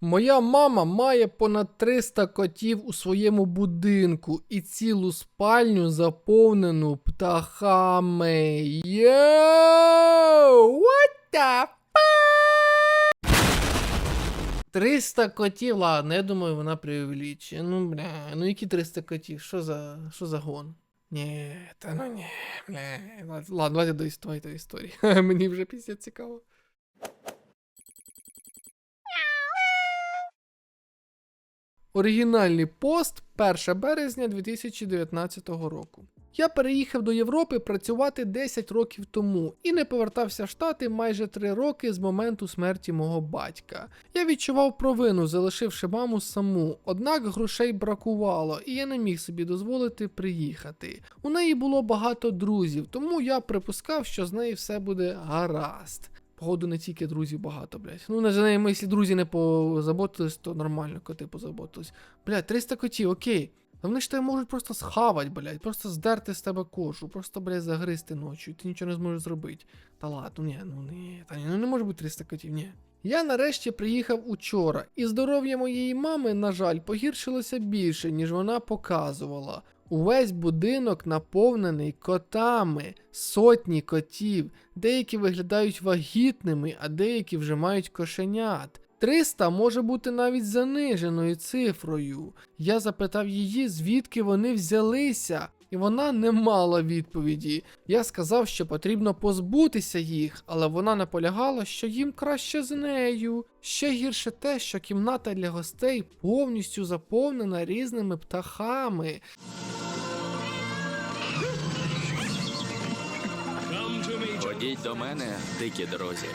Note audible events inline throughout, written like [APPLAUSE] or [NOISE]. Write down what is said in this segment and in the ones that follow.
Моя мама має понад 300 котів у своєму будинку і цілу спальню заповнену птахами. Йоу! What the fuck? 300 котів, ладно, я думаю, вона преувеличує. Ну, бля, ну які 300 котів? Що за, що за гон? Ні, та ну ні, бля. Ладно, давайте до історії, до історії. [LAUGHS] Мені вже після цікаво. Оригінальний пост 1 березня 2019 року. Я переїхав до Європи працювати 10 років тому і не повертався в Штати майже 3 роки з моменту смерті мого батька. Я відчував провину, залишивши маму саму, однак грошей бракувало, і я не міг собі дозволити приїхати. У неї було багато друзів, тому я припускав, що з нею все буде гаразд. Походу, не тільки друзів багато, блядь. Ну, на неї, якщо друзі не позаботились, то нормально коти позаботились. Блядь, 300 котів, окей. Вони ж тебе можуть просто схавать, блядь, просто здерти з тебе кожу, просто, блядь, загризти ночі, ти нічого не зможеш зробити. Та ладно, ні, ну ні, та ні, ну не може бути 300 котів, ні. Я нарешті приїхав учора, і здоров'я моєї мами, на жаль, погіршилося більше, ніж вона показувала. Увесь будинок наповнений котами, сотні котів, деякі виглядають вагітними, а деякі вже мають кошенят. 300 може бути навіть заниженою цифрою. Я запитав її, звідки вони взялися, і вона не мала відповіді. Я сказав, що потрібно позбутися їх, але вона наполягала, що їм краще з нею. Ще гірше те, що кімната для гостей повністю заповнена різними птахами. Ходіть до мене, дикі друзі.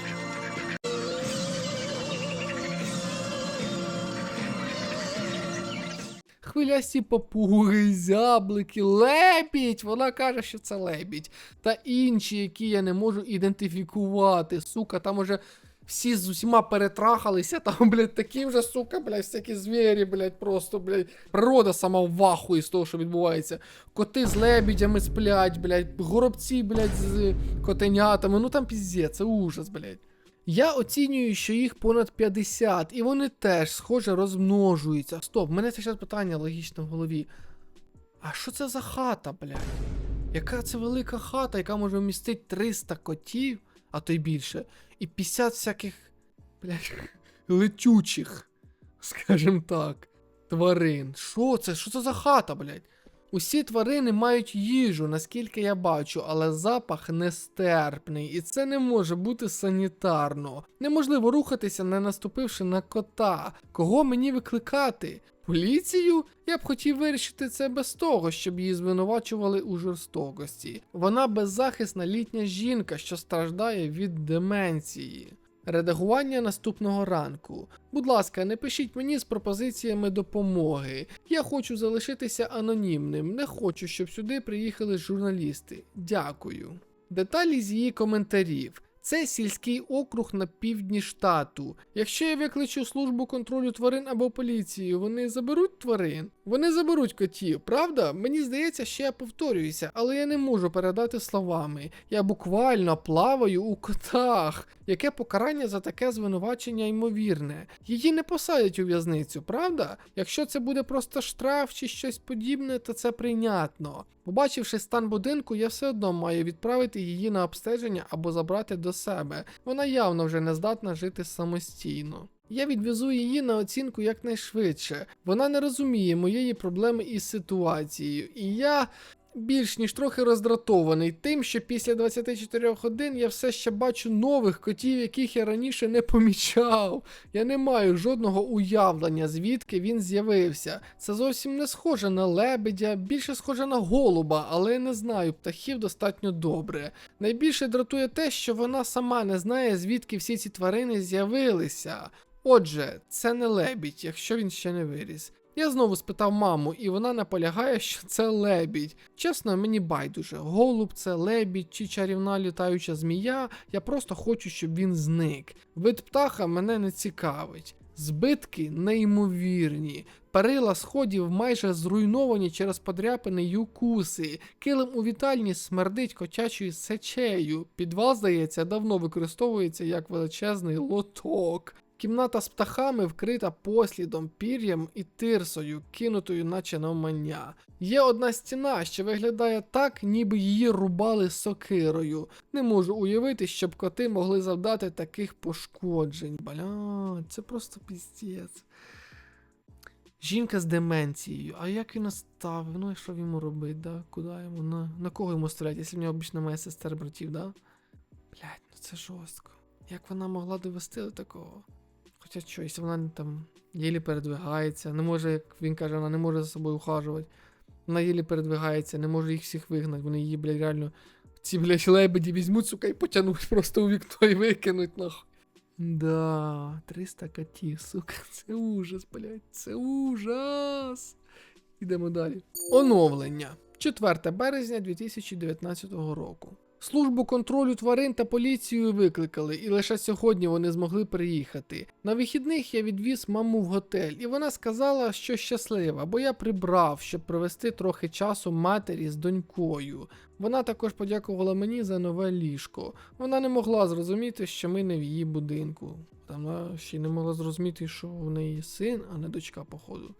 Хвилясті папуги, зяблики, лебідь. Вона каже, що це лебідь. Та інші, які я не можу ідентифікувати. Сука, там уже всі з усіма перетрахалися. [LAUGHS] Там, блядь, такі вже, сука, блядь, всякі звірі, блядь, просто, блядь. Природа сама в вахує з того, що відбувається. Коти з лебідями сплять, блядь, горобці, блядь, з котенятами. Ну там піздець, це ужас, блядь. Я оцінюю, що їх понад 50, і вони теж, схоже, розмножуються. Стоп, мене це зараз питання логічне в голові. А що це за хата, блядь? Яка це велика хата, яка може вмістити 300 котів, а то й більше, і 50 всяких, блядь, [LAUGHS] летючих, скажем так, тварин. Що це? Що це за хата, блядь? Усі тварини мають їжу, наскільки я бачу, але запах нестерпний, і це не може бути санітарно. Неможливо рухатися, не наступивши на кота. Кого мені викликати? Поліцію? Я б хотів вирішити це без того, щоб її звинувачували у жорстокості. Вона беззахисна літня жінка, що страждає від деменції. Редагування наступного ранку. Будь ласка, не пишіть мені з пропозиціями допомоги. Я хочу залишитися анонімним. Не хочу, щоб сюди приїхали журналісти. Дякую. Деталі з її коментарів. Це сільський округ на півдні штату. Якщо я викличу службу контролю тварин або поліцію, вони заберуть тварин? Вони заберуть котів, правда? Мені здається, що я повторююся, але я не можу передати словами. Я буквально плаваю у котах. Яке покарання за таке звинувачення ймовірне? Її не посадять у в'язницю, правда? Якщо це буде просто штраф чи щось подібне, то це прийнятно. Побачивши стан будинку, я все одно маю відправити її на обстеження або забрати до себе. Вона явно вже не здатна жити самостійно. Я відвезу її на оцінку якнайшвидше. Вона не розуміє моєї проблеми із ситуацією, і я. Більш ніж трохи роздратований тим, що після 24 годин я все ще бачу нових котів, яких я раніше не помічав. Я не маю жодного уявлення, звідки він з'явився. Це зовсім не схоже на лебедя, більше схоже на голуба, але я не знаю птахів достатньо добре. Найбільше дратує те, що вона сама не знає, звідки всі ці тварини з'явилися. Отже, це не лебідь, якщо він ще не виріс. Я знову спитав маму, і вона наполягає, що це лебідь. Чесно, мені байдуже, голуб це лебідь чи чарівна літаюча змія. Я просто хочу, щоб він зник. Вид птаха мене не цікавить. Збитки неймовірні. Перила сходів майже зруйновані через подряпини й укуси. Килим у вітальні смердить котячою сечею. Підвал, здається, давно використовується як величезний лоток. Кімната з птахами вкрита послідом, пір'ям і тирсою, кинутою наче навмання. Є одна стіна, що виглядає так, ніби її рубали сокирою. Не можу уявити, щоб коти могли завдати таких пошкоджень. Бля, це просто піздець. Жінка з деменцією. А як він наставив? Ну і що йому робити, да? Куди йому? На, на кого йому стріляти, якщо в нього більше немає сестер братів, да? Блять, ну це жорстко. Як вона могла довести до такого? Хоча що, якщо вона там єлі передвигається, не може, як він каже, вона не може за собою ухажувати. Вона єлі передвигається, не може їх всіх вигнати. Вони її, блядь, реально. Ці, блядь, лебеді візьмуть, сука, і потягнуть просто у вікно і викинуть, нахуй. Да, 300 котів, сука, [LAUGHS] це ужас, блядь, це ужас. Ідемо далі. Оновлення. 4 березня 2019 року. Службу контролю тварин та поліцію викликали, і лише сьогодні вони змогли приїхати. На вихідних я відвіз маму в готель, і вона сказала, що щаслива, бо я прибрав, щоб провести трохи часу матері з донькою. Вона також подякувала мені за нове ліжко. Вона не могла зрозуміти, що ми не в її будинку. Там вона ще не могла зрозуміти, що в неї син, а не дочка, походу.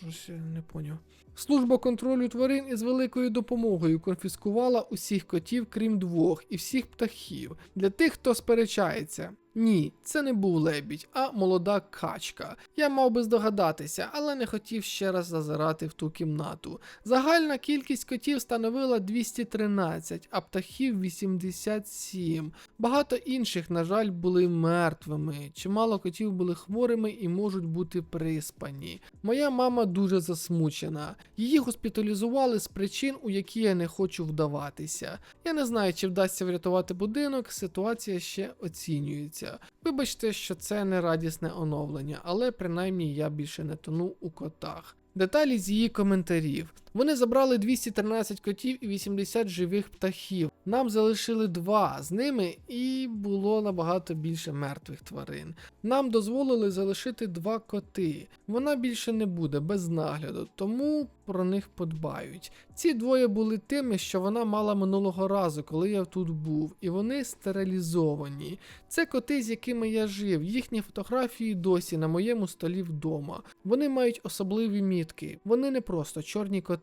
Щось я не поняв. Служба контролю тварин із великою допомогою конфіскувала усіх котів, крім двох, і всіх птахів. Для тих, хто сперечається. Ні, це не був лебідь, а молода качка. Я мав би здогадатися, але не хотів ще раз зазирати в ту кімнату. Загальна кількість котів становила 213, а птахів 87. Багато інших, на жаль, були мертвими. Чимало котів були хворими і можуть бути приспані. Моя мама дуже засмучена. Її госпіталізували з причин, у які я не хочу вдаватися. Я не знаю, чи вдасться врятувати будинок, ситуація ще оцінюється. Вибачте, що це не радісне оновлення, але принаймні я більше не тону у котах. Деталі з її коментарів. Вони забрали 213 котів і 80 живих птахів. Нам залишили два з ними, і було набагато більше мертвих тварин. Нам дозволили залишити два коти. Вона більше не буде без нагляду, тому про них подбають. Ці двоє були тими, що вона мала минулого разу, коли я тут був, і вони стерилізовані. Це коти, з якими я жив. Їхні фотографії досі на моєму столі вдома. Вони мають особливі мітки. Вони не просто чорні коти.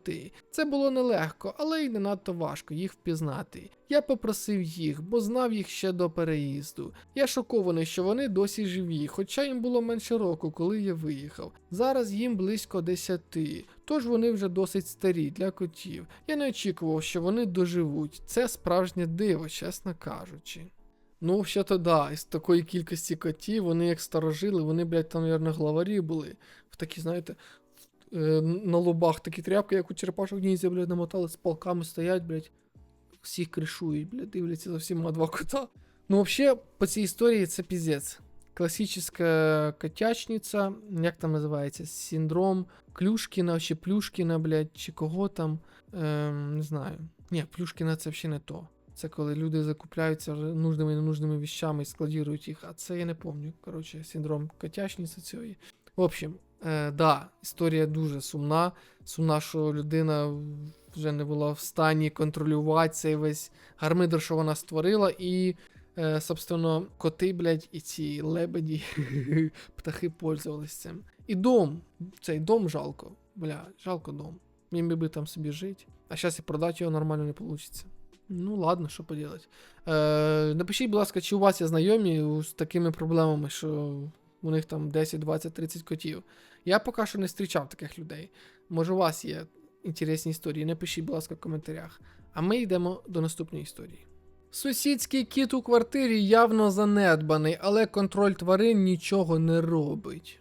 Це було нелегко, але й не надто важко їх впізнати. Я попросив їх, бо знав їх ще до переїзду. Я шокований, що вони досі живі, хоча їм було менше року, коли я виїхав. Зараз їм близько 10, тож вони вже досить старі для котів. Я не очікував, що вони доживуть. Це справжнє диво, чесно кажучи. Ну, ще то да, із такої кількості котів, вони як старожили, вони, блядь, там, мабуть, главарі були. В такі, знаєте, на лобах такі тряпки, як у черепашок ніндзя, блядь, намотали, з палками стоять, блядь, всіх кришують, блядь, дивляться за всіма два кота. Ну, взагалі, по цій історії це піздець. Класична котячниця, як там називається, синдром Клюшкіна чи Плюшкіна, блядь, чи кого там. Ем, не знаю. Ні, Плюшкіна це взагалі не то. Це коли люди закупляються нужними і ненужними віщами і складірують їх, а це я не пам'ятаю. Коротше, синдром котячниці цієї. В общем, е, да, історія дуже сумна. Сумна, що людина вже не була в стані контролювати цей весь гармидер, що вона створила, і, е, собственно, коти, блядь, і ці лебеді, [LAUGHS] птахи пользувались цим. І дом, цей дом жалко. Бля, жалко дом. Міг би там собі жити. А зараз і продати його нормально не вийде. Ну, ладно, що поділати. Е, напишіть, будь ласка, чи у вас є знайомі з такими проблемами, що у них там 10, 20, 30 котів. Я поки що не зустрічав таких людей. Може, у вас є інтересні історії, напишіть, будь ласка, в коментарях. А ми йдемо до наступної історії. Сусідський кіт у квартирі явно занедбаний, але контроль тварин нічого не робить.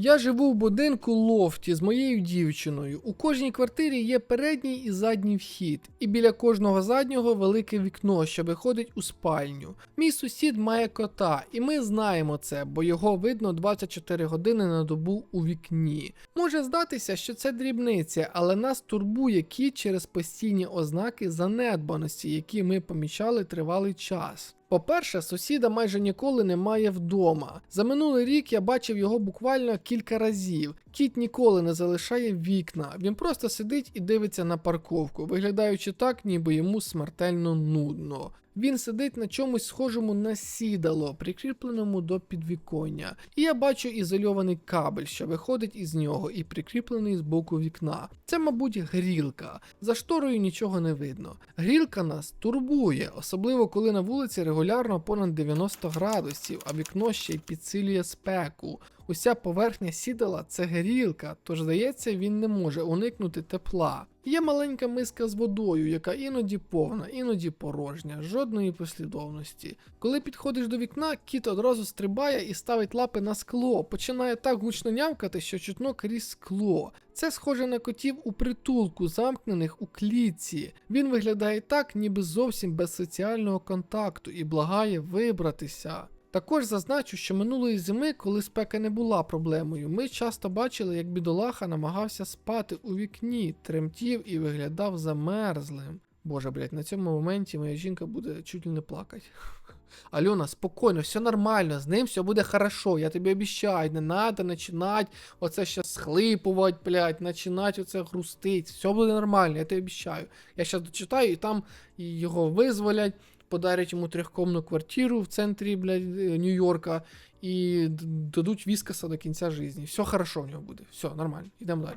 Я живу в будинку лофті з моєю дівчиною. У кожній квартирі є передній і задній вхід, і біля кожного заднього велике вікно, що виходить у спальню. Мій сусід має кота, і ми знаємо це, бо його видно 24 години на добу у вікні. Може здатися, що це дрібниця, але нас турбує кіт через постійні ознаки занедбаності, які ми помічали тривалий час. По-перше, сусіда майже ніколи немає вдома. За минулий рік я бачив його буквально кілька разів. Кіт ніколи не залишає вікна, він просто сидить і дивиться на парковку, виглядаючи так, ніби йому смертельно нудно. Він сидить на чомусь схожому на сідало, прикріпленому до підвіконня. І я бачу ізольований кабель, що виходить із нього, і прикріплений з боку вікна. Це, мабуть, грілка. За шторою нічого не видно. Грілка нас турбує, особливо коли на вулиці регулярно понад 90 градусів, а вікно ще й підсилює спеку. Уся поверхня сідала це грілка, тож здається, він не може уникнути тепла. Є маленька миска з водою, яка іноді повна, іноді порожня, жодної послідовності. Коли підходиш до вікна, кіт одразу стрибає і ставить лапи на скло, починає так гучно нявкати, що чутно крізь скло. Це схоже на котів у притулку, замкнених у клітці. Він виглядає так, ніби зовсім без соціального контакту, і благає вибратися. Також зазначу, що минулої зими, коли спека не була проблемою, ми часто бачили, як бідолаха намагався спати у вікні, тремтів і виглядав замерзлим. Боже, блядь, на цьому моменті моя жінка буде чуть не плакати. [LAUGHS] Альона, спокійно, все нормально, з ним все буде хорошо, я тобі обіцяю, не надо починати оце ще схлипувати, блядь, починати оце грустить, все буде нормально, я тобі обіцяю. Я зараз дочитаю, і там його визволять, подарять йому трьохкомну квартиру в центрі, блядь, е, Нью-Йорка і дадуть віскаса до кінця житті. Все хорошо в нього буде, все нормально, йдемо далі.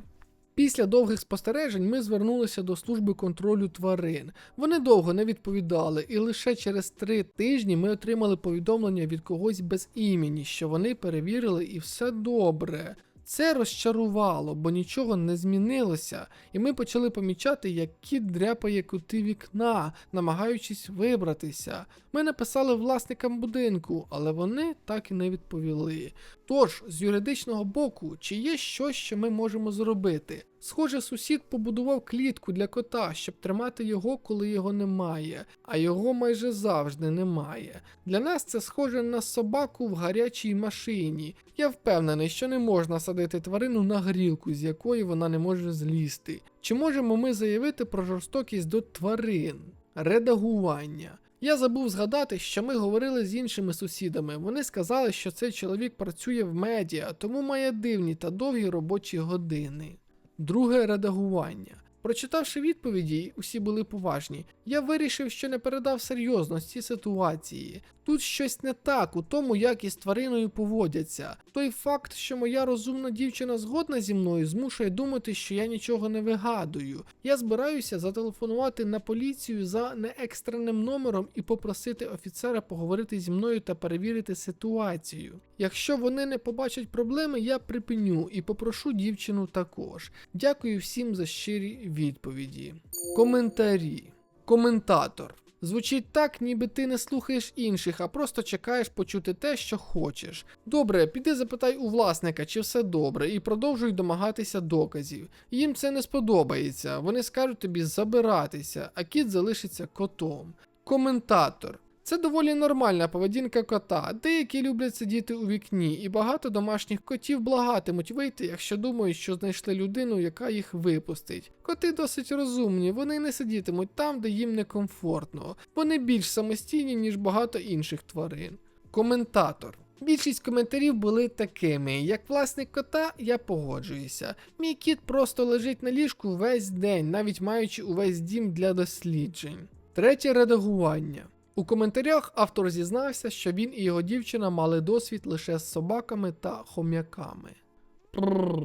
Після довгих спостережень ми звернулися до служби контролю тварин. Вони довго не відповідали, і лише через три тижні ми отримали повідомлення від когось без імені, що вони перевірили і все добре. Це розчарувало, бо нічого не змінилося, і ми почали помічати, як кіт дряпає кути вікна, намагаючись вибратися. Ми написали власникам будинку, але вони так і не відповіли. Тож, з юридичного боку, чи є щось, що ми можемо зробити? Схоже, сусід побудував клітку для кота, щоб тримати його, коли його немає, а його майже завжди немає. Для нас це схоже на собаку в гарячій машині. Я впевнений, що не можна садити тварину на грілку, з якої вона не може злізти. Чи можемо ми заявити про жорстокість до тварин? Редагування. Я забув згадати, що ми говорили з іншими сусідами. Вони сказали, що цей чоловік працює в медіа, тому має дивні та довгі робочі години. Друге редагування. Прочитавши відповіді, усі були поважні. Я вирішив, що не передав серйозності ситуації. Тут щось не так у тому, як із твариною поводяться. Той факт, що моя розумна дівчина згодна зі мною, змушує думати, що я нічого не вигадую. Я збираюся зателефонувати на поліцію за неекстреним номером і попросити офіцера поговорити зі мною та перевірити ситуацію. Якщо вони не побачать проблеми, я припиню і попрошу дівчину також. Дякую всім за щирі відповіді. Коментарі. Коментатор. Звучить так, ніби ти не слухаєш інших, а просто чекаєш почути те, що хочеш. Добре, піди запитай у власника, чи все добре, і продовжуй домагатися доказів. Їм це не сподобається, вони скажуть тобі забиратися, а кіт залишиться котом. Коментатор. Це доволі нормальна поведінка кота. Деякі люблять сидіти у вікні, і багато домашніх котів благатимуть вийти, якщо думають, що знайшли людину, яка їх випустить. Коти досить розумні, вони не сидітимуть там, де їм некомфортно. Вони більш самостійні, ніж багато інших тварин. Коментатор. Більшість коментарів були такими: як власник кота, я погоджуюся. Мій кіт просто лежить на ліжку весь день, навіть маючи увесь дім для досліджень. Третє редагування. У коментарях автор зізнався, що він і його дівчина мали досвід лише з собаками та хом'яками.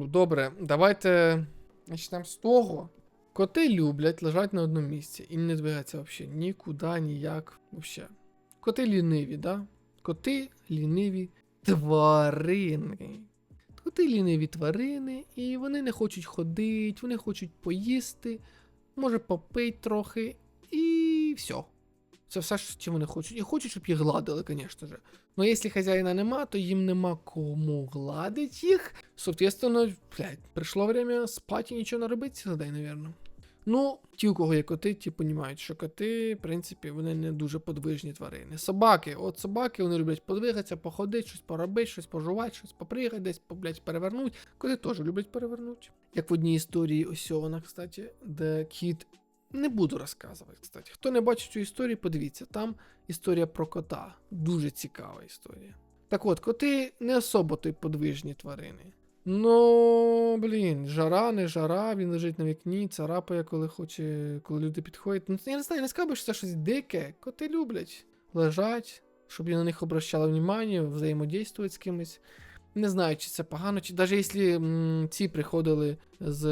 Добре, давайте почнемо з того. Коти люблять лежати на одному місці і не двигатися взагалі нікуди, ніяк. Вообще. Коти ліниві, да? Коти ліниві тварини. Коти ліниві тварини, і вони не хочуть ходити, вони хочуть поїсти, може попити трохи, і все. Це все, що вони хочуть. І хочуть, щоб їх гладили, звісно ж. Но якщо хазяїна нема, то їм нема кому гладить їх. Соответственно, блядь, прийшло время спати і нічого не робити цілий день, навірно. Ну, ті, у кого є коти, ті розуміють, що коти, в принципі, вони не дуже подвижні тварини. Собаки, от собаки, вони люблять подвигатися, походити, щось поробити, щось пожувати, щось попригати, десь, блядь, перевернути. Коти теж люблять перевернути. Як в одній історії, ось вона, кстати, де кіт не буду розказувати, кстати. Хто не бачив цю історію, подивіться, там історія про кота. Дуже цікава історія. Так от, коти не особо то й подвижні тварини. Ну, блін, жара, не жара, він лежить на вікні, царапає, коли хоче, коли люди підходять. Ну, я не знаю, не скажу, що це щось дике. Коти люблять лежать, щоб я на них обращали внимання, взаємодействувати з кимось. Не знаю, чи це погано, чи навіть якщо ці приходили з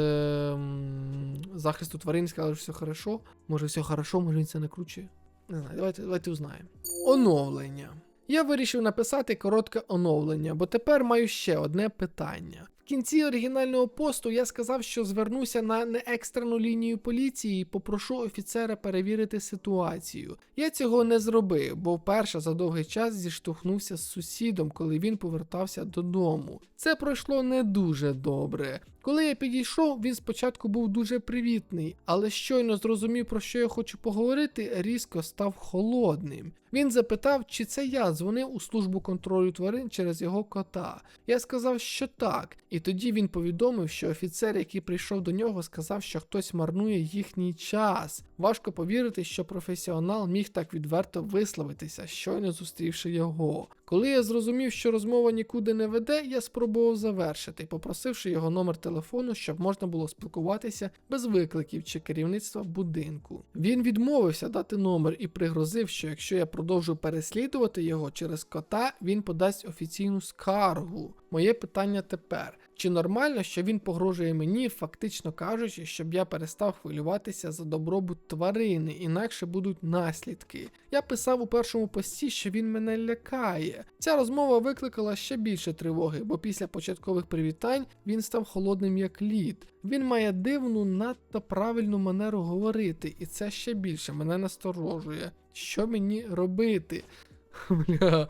м, захисту тварин і сказали, що все хорошо, може все хорошо, може він це накручує. Не знаю, давайте, давайте узнаємо. Оновлення. Я вирішив написати коротке оновлення, бо тепер маю ще одне питання. Кінці оригінального посту я сказав, що звернуся на неекстрену лінію поліції і попрошу офіцера перевірити ситуацію. Я цього не зробив, бо вперше за довгий час зіштовхнувся з сусідом, коли він повертався додому. Це пройшло не дуже добре. Коли я підійшов, він спочатку був дуже привітний, але щойно зрозумів, про що я хочу поговорити, різко став холодним. Він запитав, чи це я дзвонив у службу контролю тварин через його кота. Я сказав, що так, і тоді він повідомив, що офіцер, який прийшов до нього, сказав, що хтось марнує їхній час. Важко повірити, що професіонал міг так відверто висловитися, щойно зустрівши його. Коли я зрозумів, що розмова нікуди не веде, я спробував завершити, попросивши його номер телефону, щоб можна було спілкуватися без викликів чи керівництва будинку. Він відмовився дати номер і пригрозив, що якщо я продовжу переслідувати його через кота, він подасть офіційну скаргу. Моє питання тепер: чи нормально, що він погрожує мені, фактично кажучи, щоб я перестав хвилюватися за добробут тварини, інакше будуть наслідки. Я писав у першому пості, що він мене лякає. Ця розмова викликала ще більше тривоги, бо після початкових привітань він став холодним як лід. Він має дивну, надто правильну манеру говорити, і це ще більше мене насторожує. Що мені робити? [LAUGHS] Бля,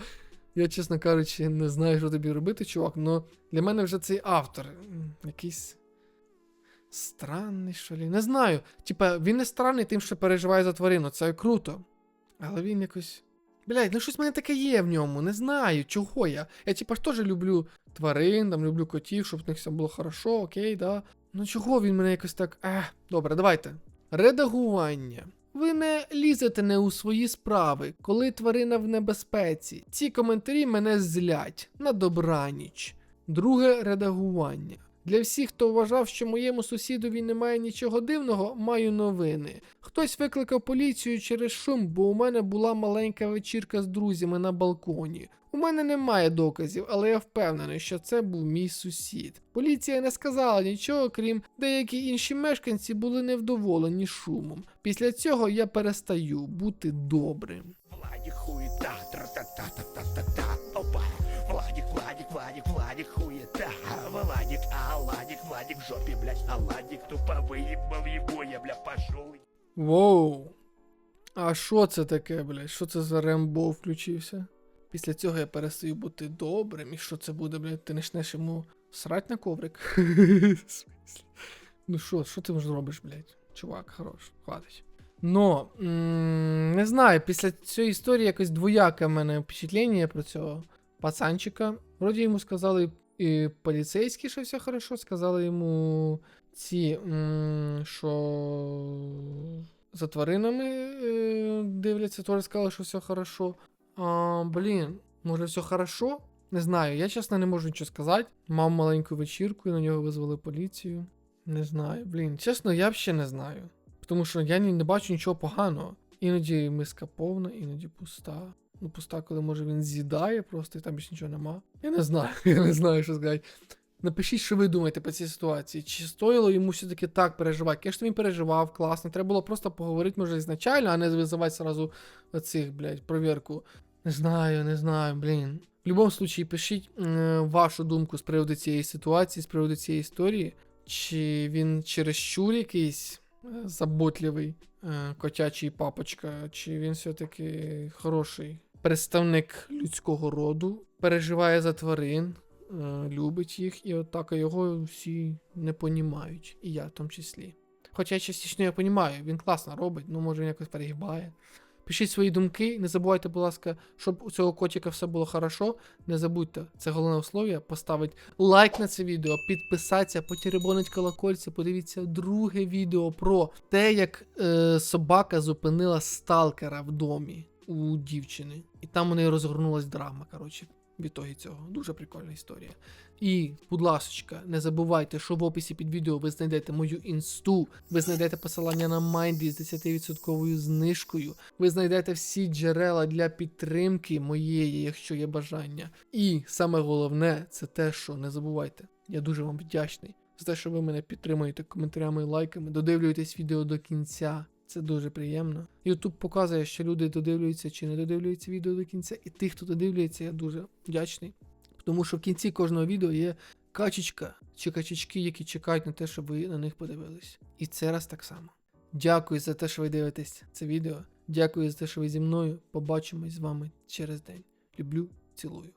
я, чесно кажучи, не знаю, що тобі робити, чувак, але для мене вже цей автор якийсь странний, що лі. Не знаю. Типа, він не странний тим, що переживає за тварину, це круто. Але він якось. Блядь, ну щось в мене таке є в ньому, не знаю, чого я. Я типа ж теж люблю тварин, там люблю котів, щоб в них все було хорошо, окей, да. Ну чого він мене якось так. Ех, добре, давайте. Редагування. Ви не лізете не у свої справи, коли тварина в небезпеці. Ці коментарі мене злять на добраніч. Друге редагування. Для всіх, хто вважав, що моєму сусідові немає нічого дивного, маю новини. Хтось викликав поліцію через шум, бо у мене була маленька вечірка з друзями на балконі. У мене немає доказів, але я впевнений, що це був мій сусід. Поліція не сказала нічого, крім деякі інші мешканці були невдоволені шумом. Після цього я перестаю бути добрим. Владик хуета, тра-та-та-та-та-та-та, опа. Владик, Владик, Владик, Владик хуета, Владик, а Владик в жопе, блядь, а Владик тупо выебал его, я, бля, пошел. Воу. А що це таке, блядь? Що це за Рембо включився? Після цього я перестаю бути добрим. І що це буде, блядь? Ти почнеш йому срать на коврик? [LAUGHS] Ну що, що ти зробиш, блядь? Чувак, хорош, хватить. Но, м, не знаю, після цієї історії якось двояке в мене впечатлення про цього пацанчика. Вроді йому сказали і поліцейські, що все хорошо, сказали йому ці, що за тваринами е, дивляться, теж сказали, що все хорошо. А, блін, може все хорошо? Не знаю, я чесно не можу нічого сказати. Мав маленьку вечірку і на нього визвали поліцію. Не знаю, блін, чесно, я ще не знаю. Тому що я не бачу нічого поганого. Іноді миска повна, іноді пуста. Ну, пуста, коли може він з'їдає просто і там більше нічого нема. Я не знаю, [LAUGHS] я не знаю, що сказати. Напишіть, що ви думаєте по цій ситуації. Чи стоїло йому все-таки так переживати? Звісно, він переживав, класно. Треба було просто поговорити, може, ізначально, а не визивати сразу оцих, блядь, провірку. Не знаю, не знаю, блін. В будь-якому случаї пишіть е, вашу думку з приводу цієї ситуації, з приводу цієї історії. Чи він чересчур якийсь е, заботливий е, котячий папочка, чи він все-таки хороший представник людського роду, переживає за тварин, е, любить їх, і отак його всі не понімають, і я в тому числі. Хоча частично я понімаю, він класно робить, ну може він якось перегибає. Пишіть свої думки, не забувайте, будь ласка, щоб у цього котика все було хорошо. Не забудьте, це головне условие, поставити лайк на це відео, підписатися, потеребонить колокольці, подивіться друге відео про те, як е, собака зупинила сталкера в домі у дівчини. І там у неї розгорнулась драма. Коротше, в ітогі цього. Дуже прикольна історія. І, будь ласочка, не забувайте, що в описі під відео ви знайдете мою інсту, ви знайдете посилання на Майнді з 10% знижкою, ви знайдете всі джерела для підтримки моєї, якщо є бажання. І саме головне, це те, що не забувайте. Я дуже вам вдячний за те, що ви мене підтримуєте коментарями і лайками, додивлюєтесь відео до кінця. Це дуже приємно. YouTube показує, що люди додивлюються чи не додивлюються відео до кінця, і тих, хто додивлюється, я дуже вдячний. Тому що в кінці кожного відео є качечка чи качечки, які чекають на те, щоб ви на них подивились. І це раз так само. Дякую за те, що ви дивитесь це відео. Дякую за те, що ви зі мною. Побачимось з вами через день. Люблю, цілую.